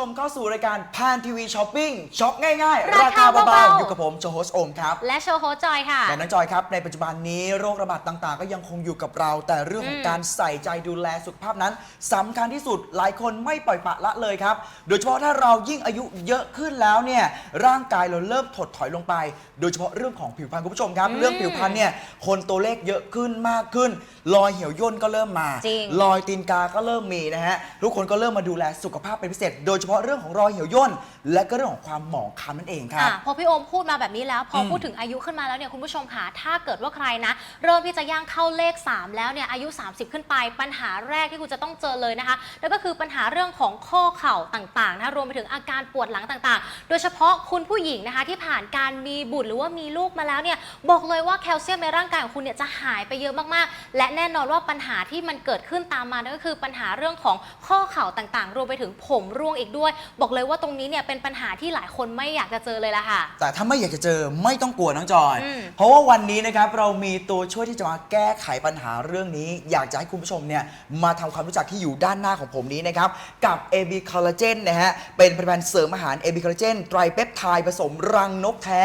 ต้อนรับคุณผู้ชมเข้าสู่รายการพานทีวีช้อปปิ้งช็อปง่ายๆ ราราคาคาเบาเบาๆ ๆอยู่กับผมโจโฮสโอมครับและโชว์โฮสต์จอยค่ะและน้องจอยครับ ในปัจจุบันนี้โรคระบาดต่างๆ ก็ยังคงอยู่กับเรา แต่เรื่องของอืมการใส่ใจดูแลสุขภาพนั้นสำคัญที่สุดหลายคนไม่ปล่อยปละละเลยครับ โดยเฉพาะถ้าเรายิ่งอายุเยอะขึ้นแล้วเนี่ยร่างกายเราเริ่มถดถอยลงไป โดยเฉพาะเรื่องของผิวพรรณคุณผู้ชมครับอืมเรื่องผิวพรรณเนี่ยคนตัวเลขเยอะขึ้นมากขึ้น รอยเหี่ยวย่นก็เริ่มมา จริง รอยตีนกาก็เริ่มมีนะฮะ ทุกคนก็เริ่มมาดูแลสุขภาพเป็นพิเศษ โดยเฉพาะเรื่องของรอยเหี่ยวย่นและก็เรื่องของความหมองคล้ำนั่นเองครับ อะพอพี่โอมพูดมาแบบนี้แล้ว พออมพูดถึงอายุขึ้นมาแล้วเนี่ยคุณผู้ชมค่ะถ้าเกิดว่าใครนะ เริ่มที่จะย่างเข้าเลข 3 แล้วเนี่ยอายุ 30 ขึ้นไป ปัญหาแรกที่คุณจะต้องเจอเลยนะคะแล้วก็คือปัญหาเรื่องของข้อเข่าต่างๆนะคะรวมไปถึงอาการปวดหลังต่างๆ โดยเฉพาะคุณผู้หญิงนะคะที่ผ่านการมีบุตรหรือว่ามีลูกมาแล้วเนี่ยบอกเลยว่าแคลเซียมในร่างกายของคุณเนี่ยจะหายไปเยอะมากๆ และแน่นอนว่าปัญหาที่มันเกิดขึ้นตามมานั่นก็คือปัญหาเรื่องของข้อเข่าต่างๆ รวมไปถึงผมร่วงอีกด้วยบอกเลยว่าตรงนี้เนี่ยเป็นปัญหาที่หลายคนไม่อยากจะเจอเลยละค่ะ แต่ถ้าไม่อยากจะเจอไม่ต้องกลัวน้องจอย อืม เพราะว่าวันนี้นะครับเรามีตัวช่วยที่จะมาแก้ไขปัญหาเรื่องนี้ อยากจะให้คุณผู้ชมเนี่ยมาทำความรู้จักที่อยู่ด้านหน้าของผมนี้นะครับ กับ AB Collagen นะฮะ เป็นผลิตภัณฑ์เสริมอาหาร AB Collagen ไตรเปปไทด์ผสมรังนกแท้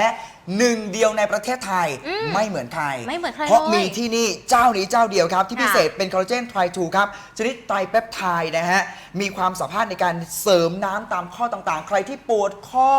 หนึ่งเดียวในประเทศไทยอืมไม่เหมือนใครไม่เหมือนใครเพราะเลยมีที่นี่เจ้านี้เจ้าเดียวครับ ที่ค่ะ พิเศษเป็นคอลลาเจนไทรทูครับ ชนิดไตรเปปไทด์นะฮะ มีความสามารถในการเสริมน้ำตามข้อต่างๆ ใครที่ปวดข้อ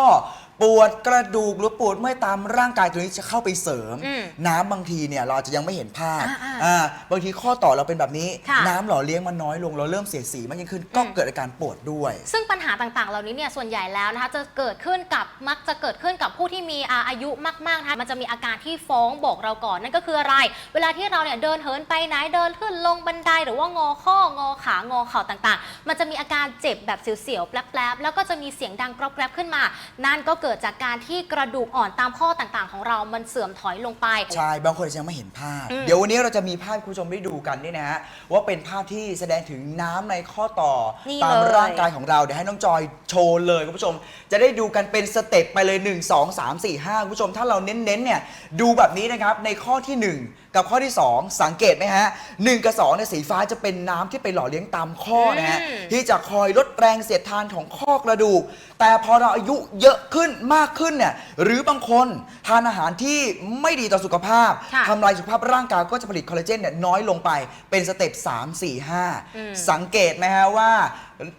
ปวดกระดูกหรือปวดเมื่อยตามร่างกายตัวนี้จะเข้าไปเสริม อืมน้ำบางทีเนี่ยเราอาจจะยังไม่เห็นภาพอ่าๆอ่าบางทีข้อต่อเราเป็นแบบนี้ ค่ะน้ำหล่อเลี้ยงมันน้อยลงเราเริ่มเสียสีมากยิ่งขึ้น ก็อืม เกิดอาการปวดด้วย ซึ่งปัญหาต่างๆ เหล่านี้เนี่ยส่วนใหญ่แล้วนะคะจะเกิดขึ้นกับมักจะเกิดขึ้นกับผู้ที่มีอาอายุมากๆนะคะมันจะมีอาการที่ฟ้องบอกเราก่อนนั่นก็คืออะไร เวลาที่เราเนี่ยเดินเหินไปไหนเดินขึ้นลงบันไดหรือว่างอข้องอขางอเข่าต่างๆ มันจะมีอาการเจ็บแบบเสียวๆแปลบๆแล้วก็จะมีเสียงดังกรอบแกรบขึ้นมา นั่นก็เกิดจากการที่กระดูกอ่อนตามข้อต่างๆ ของเรามันเสื่อมถอยลงไป ใช่ บางคนอาจจะยังไม่เห็นภาพ อืมเดี๋ยววันนี้เราจะมีภาพให้คุณผู้ชมได้ดูกันนี่นะฮะว่าเป็นภาพที่แสดงถึงน้ำในข้อต่อนี่ตามเลย ร่างกายของเราเดี๋ยวให้น้องจอยโชว์เลยคุณผู้ชม จะได้ดูกันเป็นสเต็ปไปเลย 1 2 3 4 5คุณผู้ชม ถ้าเราเน้นๆเนี่ยดูแบบนี้นะครับในข้อทีหนึ่1 กับข้อที่ 2 สังเกตไหมฮะหนึ่งกับ2เนี่ยสีฟ้าจะเป็นน้ำที่ไปหล่อเลี้ยงตามข้อนะฮะอืม ที่จะคอยลดแรงเสียดทานของข้อกระดูก แต่พอเราอายุเยอะขึ้นมากขึ้นเนี่ยหรือบางคนทานอาหารที่ไม่ดีต่อสุขภาพค่ะทำลายสุขภาพร่างกายก็จะผลิตคอลลาเจนเนี่ยน้อยลงไปเป็นสเต็ป3 4 อืม5 สังเกตไหมฮะว่า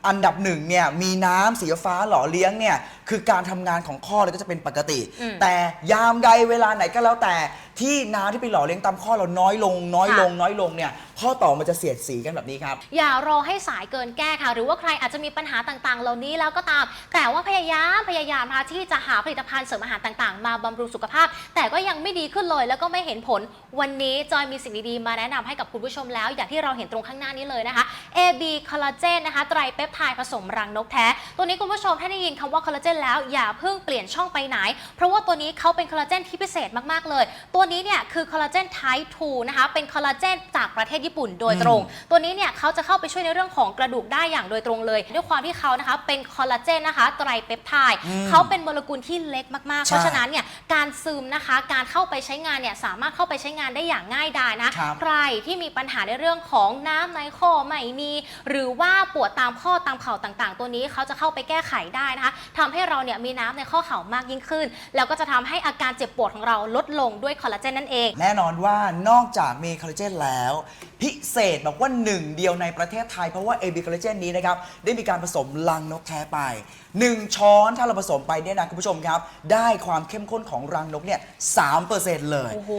อันดับหนึ่งเนี่ยมีน้ำสีฟ้าหล่อเลี้ยงเนี่ยคือการทำงานของข้อเลยก็จะเป็นปกติ อืมแต่ยามใดเวลาไหนก็แล้วแต่ที่น้ำที่ไปหล่อเลี้ยงตามข้อเราน้อยลง น้อยลง น้อยลงเนี่ยข้อต่อมันจะเสียดสีกันแบบนี้ครับ อย่ารอให้สายเกินแก้ค่ะ หรือว่าใครอาจจะมีปัญหาต่างๆ เหล่านี้แล้วก็ตาม แต่ว่าพยายามพยายามนะคะที่จะหาผลิตภัณฑ์เสริมอาหารต่างๆ มาบำรุงสุขภาพ แต่ก็ยังไม่ดีขึ้นเลย แล้วก็ไม่เห็นผล วันนี้จอยมีสิ่งดีๆ มาแนะนำให้กับคุณผู้ชมแล้ว อย่างที่เราเห็นตรงข้างหน้านี้เลยนะคะ AB คอลลาเจนนะคะไตรเปปไทด์ผสมรังนกแท้ ตัวนี้คุณผู้ชมถ้าได้ยินคำว่าคอลลาเจนแล้วอย่าเพิ่งเปลี่ยนช่องไปไหน เพราะว่าตัวนี้เขาเป็นคอลลาเจนที่พิเศษมากๆเลย ตัวนี้เนี่ยคือคอลลาเจนไทป์2นะคะเป็นคอลลาเจนจากประเทศญี่ปุ่นโดยตรง ตัวนี้เนี่ยเขาจะเข้าไปช่วยในเรื่องของกระดูกได้อย่างโดยตรงเลย ด้วยความที่เขานะคะเป็นคอลลาเจนนะคะไตรเปปไทด์อืมเขาเป็นโมเลกุลที่เล็กมากๆใช่เพราะฉะนั้นเนี่ยการซึมนะคะการเข้าไปใช้งานเนี่ยสามารถเข้าไปใช้งานได้อย่างง่ายดายนะครับใครที่มีปัญหาในเรื่องของน้ำในข้อไม่มี หรือว่าปวดตามข้อตามเข่าต่างๆ ตัวนี้เขาจะเข้าไปแก้ไขได้นะคะทำให้เราเนี่ยมีน้ำในข้อเข่ามากยิ่งขึ้น แล้วก็จะทำให้อาการเจ็บปวดของเราลดลงด้วยคอลลาเจนนั่นเอง แน่นอนว่านอกจากมีคอลลาเจนแล้ว พิเศษบอกว่าหนึ่งเดียวในประเทศไทยเพราะว่า AB คอลลาเจนนี้นะครับได้มีการผสมรังนกแท้ไป 1 ช้อนถ้าเราผสมไปเนี่ยนะคุณผู้ชมครับ ได้ความเข้มข้นของรังนกเนี่ยสามเปอร์เซ็นต์เลยโอ้โห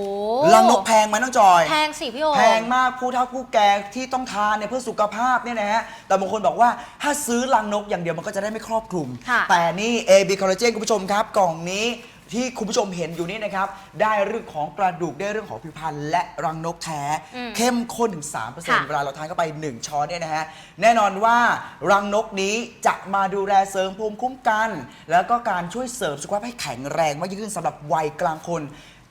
รังนกแพงไหมน้องจอย แพงสิพี่โอแพงมากผู้เฒ่าผู้แก่ที่ต้องทานเนี่ยเพื่อสุขภาพเนี่ยนะฮะแต่บางคนบอกว่าถ้าซื้อรังนกอย่างเดียวมันก็จะได้ไม่ครอบคลุม ค่ะ แต่นี่ AB Collagen คุณผู้ชมครับ กล่องนี้ที่คุณผู้ชมเห็นอยู่นี่นะครับ ได้เรื่องของกระดูกได้เรื่องของผิวพรรณและรังนกแท้ อืมเข้มข้นถึงค่ะ3%เวลาเราทานเข้าไป 1 ช้อนเนี่ยนะฮะ แน่นอนว่ารังนกนี้จะมาดูแลเสริมภูมิคุ้มกัน แล้วก็การช่วยเสริมสุขภาพให้แข็งแรงมากยิ่งขึ้นสำหรับวัยกลางคน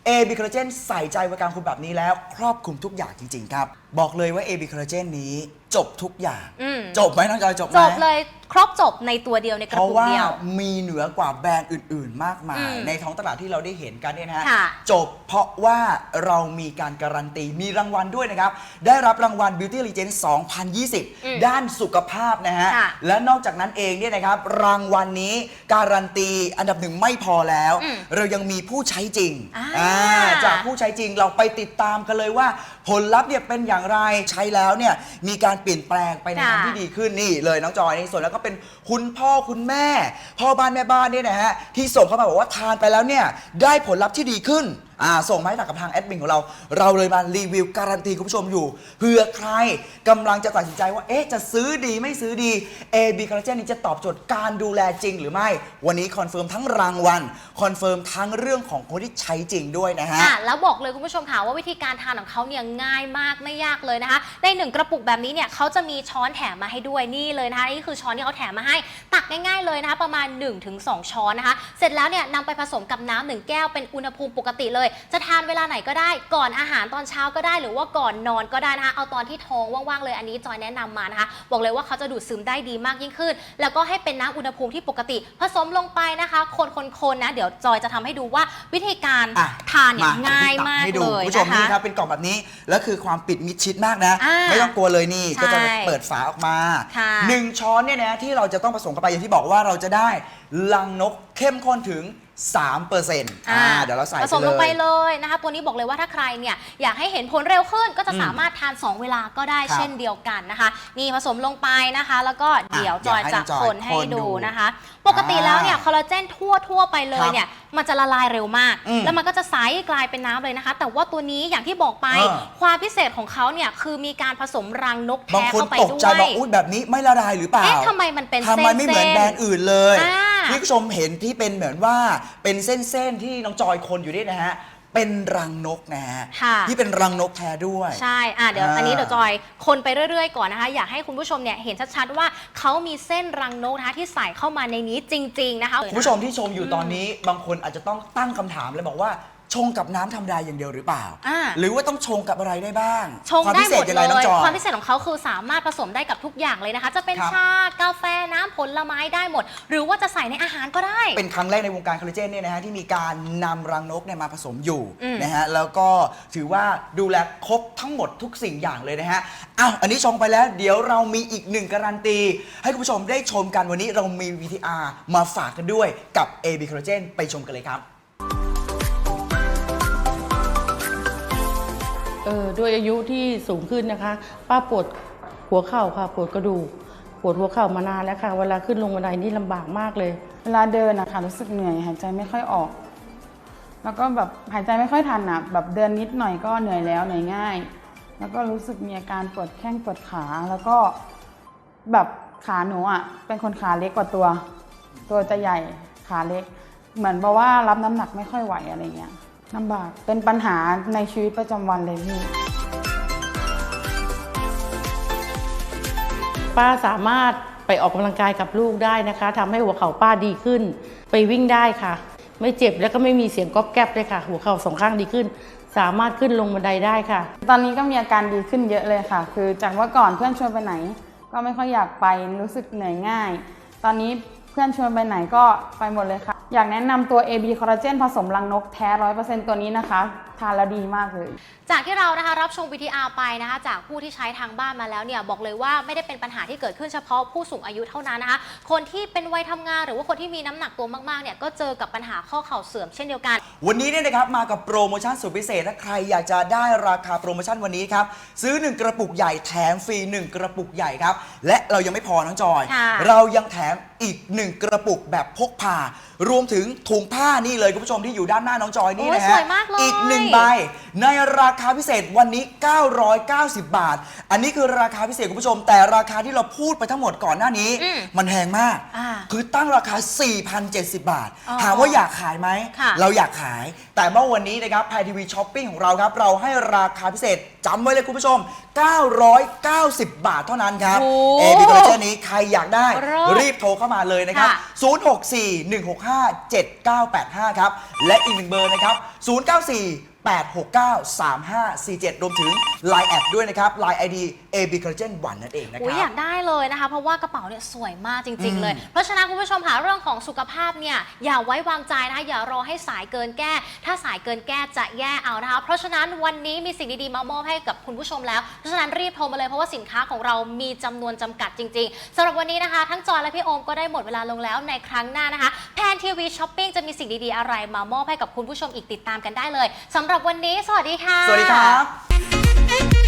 AB Collagen ใส่ใจวัยกลางคนแบบนี้แล้ว ครอบคลุมทุกอย่างจริง ๆ ครับ บอกเลยว่า AB Collagen นี้จบทุกอย่าง อืม จบไหมน้องจอยจบไหม จบเลยค รบจบในตัวเดียวในกเพระราะปุกว่าเดียว มีเหนือกว่าแบรนด์อื่น ๆ มากมายอืมในท้องตลาดที่เราได้เห็นกันเนี่ยนะฮะค่ะจบเพราะว่าเรามีการการันตีมีรางวัลด้วยนะครับ ได้รับรางวัล Beauty Legend 2020 ด้านสุขภาพนะฮะ ค่ะและนอกจากนั้นเองเนี่ยนะครับ รางวัลนี้การันตีอันดับหนึ่งไม่พอแล้ว อืมเรายังมีผู้ใช้จริงอ่า อ่าจากผู้ใช้จริงเราไปติดตามกันเลยว่า ผลลัพธ์เนี่ยเป็นอย่างไรใช้แล้วเนี่ยมีการเปลี่ยนแปลงไปในทางที่ดีขึ้นนี่เลยน้องจอยนี่ส่วนแล้วก็เป็นคุณพ่อคุณแม่ พ่อบ้านแม่บ้านเนี่ยนะฮะที่ส่งเข้ามาบอกว่าทานไปแล้วเนี่ยได้ผลลัพธ์ที่ดีขึ้น อ่าส่งมาให้กับทางแอดมินของเรา เราเลยมารีวิวการันตีคุณผู้ชมอยู่เผื่อใครกำลังจะตัดสินใจว่าเอ๊ะจะซื้อดีไม่ซื้อดี AB Collagen นี้จะตอบโจทย์การดูแลจริงหรือไม่ วันนี้คอนเฟิร์มทั้งรางวัลคอนเฟิร์มทั้งเรื่องของคนที่ใช้จริงด้วยนะฮะ อะแล้วบอกเลยคุณผู้ชมค่ะว่าวิธีการทานของเขาเนี่ยง่ายมากไม่ยากเลยนะคะ ในหนึ่งกระปุกแบบนี้เนี่ยเขาจะมีช้อนแถมมาให้ด้วยนี่เลยนะคะนี่คือช้อนที่เขาแถมมาให้ ง่ายๆเลยนะคะประมาณ 1-2 ช้อนนะคะ เสร็จแล้วเนี่ยนำไปผสมกับน้ำหนึ่งแก้วเป็นอุณหภูมิปกติเลย จะทานเวลาไหนก็ได้ก่อนอาหารตอนเช้าก็ได้หรือว่าก่อนนอนก็ได้นะคะ เอาตอนที่ท้องว่างๆเลยอันนี้จอยแนะนำมานะคะ บอกเลยว่าเขาจะดูดซึมได้ดีมากยิ่งขึ้น แล้วก็ให้เป็นน้ำอุณหภูมิที่ปกติ ผสมลงไปนะคะคนๆๆนะ เดี๋ยวจอยจะทำให้ดูว่าวิธีการอะทานเนี่ยมง่ายมากให้ดูเลยคุณผู้ชมนะคะนี่ครับเป็นกล่องแบบนี้แล้วคือความปิดมิดชิดมากนะอ่าไม่ต้องกลัวเลยนี่ใช่ก็จะเปิดฝาออกมาค่ะหนึ่งช้อนเนี่ยนะที่เราจะต้องผสมเข้าไปอย่างที่บอกว่าเราจะได้ลังนกเข้มข้นถึง 3%เปอร์เซ็นต์อ่าเดี๋ยวเราใส่ผสมลงไปไปเลยเลยนะคะตัวนี้บอกเลยว่าถ้าใครเนี่ยอยากให้เห็นผลเร็วขึ้นก็จะอืมสามารถทาน 2 เวลาก็ได้ครับเช่นเดียวกันนะคะ นี่ผสมลงไปนะคะ แล้วก็เดี๋ยวอะจอยเดี๋ยวให้จะน้องจอยคนให้คนดูดูนะคะ ปกติแล้วเนี่ยอ่าคอลลาเจนทั่วทั่วๆไปเลครัยบเนี่ยมันจะละลายเร็วมากอืมแล้วมันก็จะใสกลายเป็นน้ำเลยนะคะ แต่ว่าตัวนี้อย่างที่บอกไปเออความพิเศษของเขาเนี่ยคือมีการผสมรังนกบางแท้คนเข้าไปตกด้ใจวยบอกอุ้ยแบบนี้ไม่ละลายหรือเปล่าเอ๊ะทำไมมันเป็นทำเส้นไมไม่เหมือนแบรนด์อื่นเลย อ่าที่ผู้ชมเห็นที่เป็นเหมือนว่าเป็นเส้นๆที่น้องจอยคนอยู่นี่นะฮะเป็นรังนกนะฮะค่ะ ที่เป็นรังนกแท้ด้วย ใช่อะเดี๋ยวอ่าอันนี้เดี๋ยวจอยคนไปเรื่อยๆ ก่อนนะคะ อยากให้คุณผู้ชมเนี่ยเห็นชัดๆ ว่าเขามีเส้นรังนกนะคะที่ใส่เข้ามาในนี้จริง ๆ นะคะ คุณผู้ชมที่ชมอยู่ตอนนี้บางคนอาจจะต้องตั้งคำถามเลยบอกว่า ชงกับน้ำธรรมดาอย่างเดียวหรือเปล่า อ่า หรือว่าต้องชงกับอะไรได้บ้างชงความได้พิเศหมษดยังเลไงน้องยจอย ความพิเศษของเขาคือสามารถผสมได้กับทุกอย่างเลยนะคะ จะเป็นครับ ชากาแฟน้ำผลไม้ได้หมด หรือว่าจะใส่ในอาหารก็ได้ เป็นครั้งแรกในวงการคอลลาเจนเนี่ยนะฮะที่มีการนำรังนกเนี่ยมาผสมอยู่อืม นะฮะแล้วก็ถือว่าดูแลครบทั้งหมดทุกสิ่งอย่างเลยนะฮะอ้าวอันนี้ชงไปแล้ว เดี๋ยวเรามีอีกหนึ่งการันตี ให้คุณผู้ชมได้ชมกันวันนี้เรามี VTR มาฝากกันด้วยกับ AB Collagen ไปชมกันเลยครับ เออด้วยอายุที่สูงขึ้นนะคะ ป้าปวดหัวเข่าค่ะปวดกระดูกปวดหัวเข่ามานานแล้วค่ะ เวลาขึ้นลงบันไดนี่ลำบากมากเลย เวลาเดินอะค่ะรู้สึกเหนื่อยหายใจไม่ค่อยออก แล้วก็แบบหายใจไม่ค่อยทันอะแบบเดินนิดหน่อยก็เหนื่อยแล้วเหนื่อยง่าย แล้วก็รู้สึกมีอาการปวดแข้งปวดขาแล้วก็แบบขาหนูอะเป็นคนขาเล็กกว่าตัว ตัวจะใหญ่ขาเล็ก เหมือนบอกว่ารับน้ำหนักไม่ค่อยไหวอะไรเงี้ย ลำบากเป็นปัญหาในชีวิตประจำวันเลยพี่ ป้าสามารถไปออกกำลังกายกับลูกได้นะคะทำให้หัวเข่าป้าดีขึ้น ไปวิ่งได้ค่ะ ไม่เจ็บแล้วก็ไม่มีเสียงก๊อบแก๊บเลยค่ะ หัวเข่าสองข้างดีขึ้น สามารถขึ้นลงบันไดได้ค่ะ ตอนนี้ก็มีอาการดีขึ้นเยอะเลยค่ะ คือจากเมื่อก่อนเพื่อนชวนไปไหน ก็ไม่ค่อยอยากไปรู้สึกเหนื่อยง่าย ตอนนี้เพื่อนชวนไปไหนก็ไปหมดเลยค่ะ อยากแนะนำตัว AB Collagen ผสมรังนกแท้ร้อยเปอร์เซ็นต์ตัวนี้นะคะ ทานแล้วดีมากเลย จากที่เรานะคะรับชม VTR ไปนะคะจากผู้ที่ใช้ทางบ้านมาแล้วเนี่ยบอกเลยว่าไม่ได้เป็นปัญหาที่เกิดขึ้นเฉพาะผู้สูงอายุเท่านั้นนะคะ คนที่เป็นวัยทำงานหรือว่าคนที่มีน้ำหนักตัวมากๆเนี่ยก็เจอกับปัญหาข้อเข่าเสื่อมเช่นเดียวกัน วันนี้เนี่ยนะครับมากับโปรโมชั่นสุดพิเศษถ้าใครอยากจะได้ราคาโปรโมชั่นวันนี้ครับซื้อ 1 กระปุกใหญ่แถมฟรี 1 กระปุกใหญ่ครับและเรายังไม่พอน้องจอย ค่ะ เรายังแถมอีก 1 กระปุกแบบพกพารวมถึงถุงผ้านี่เลยคุณผู้ชมที่อยู่ด้านหน้าน้องจอยนี่โอ้ยนะฮะสวยมากเลย อีกหนึ่งใบในราคาพิเศษวันนี้ 990 บาท อันนี้คือราคาพิเศษคุณผู้ชม แต่ราคาที่เราพูดไปทั้งหมดก่อนหน้านี้ อืมมันแพงมาก อ่าคือตั้งราคา 4,070 บาท อ๋อถามว่าอยากขายไหม ค่ะ เราอยากขาย แต่เมื่อวันนี้นะครับไพทีวีช้อปปิ้งของเราครับ เราให้ราคาพิเศษจำไว้เลยคุณผู้ชม 990 บาทเท่านั้นครับโอ้เอพิคอลเจนนี้ใครอยากได้ เลิศ รีบโทรเข้ามาเลยนะครับ ค่ะ 064 165 7985 ครับ และอีกหนึ่งเบอร์นะครับ 094 08693547 รวมถึง Line แอดด้วยนะครับ Line ID AB Collagen 1นั่นเองนะคอุ๊ยรัอยาบ กได้เลยนะคะ เพราะว่ากระเป๋าเนี่ยสวยมากจริง อืม ๆ เลย เพราะฉะนั้นคุณผู้ชมค่ะเรื่องของสุขภาพเนี่ยอย่าไว้วางใจนะคะอย่ารอให้สายเกินแก้ ถ้าสายเกินแก้จะแย่เอานะคะเพราะฉะนั้นวันนี้มีสิ่งดีๆมามอบให้กับคุณผู้ชมแล้วเพราะฉะนั้นรีบโทรมาเลยเพราะว่าสินค้าของเรามีจำนวนจำกัดจริงๆสำหรับวันนี้นะคะ ทั้งจอยและพี่โอมก็ได้หมดเวลาลงแล้วในครั้งหน้านะคะแพนทีวีช้อปปิ้งจะมีสิ่งดีๆอะไรมามอบให้กับคุณผู้ชมอีกติดตามกันได้เลยสำหรับวันนี้ สวัสดีค่ะ สวัสดีครับ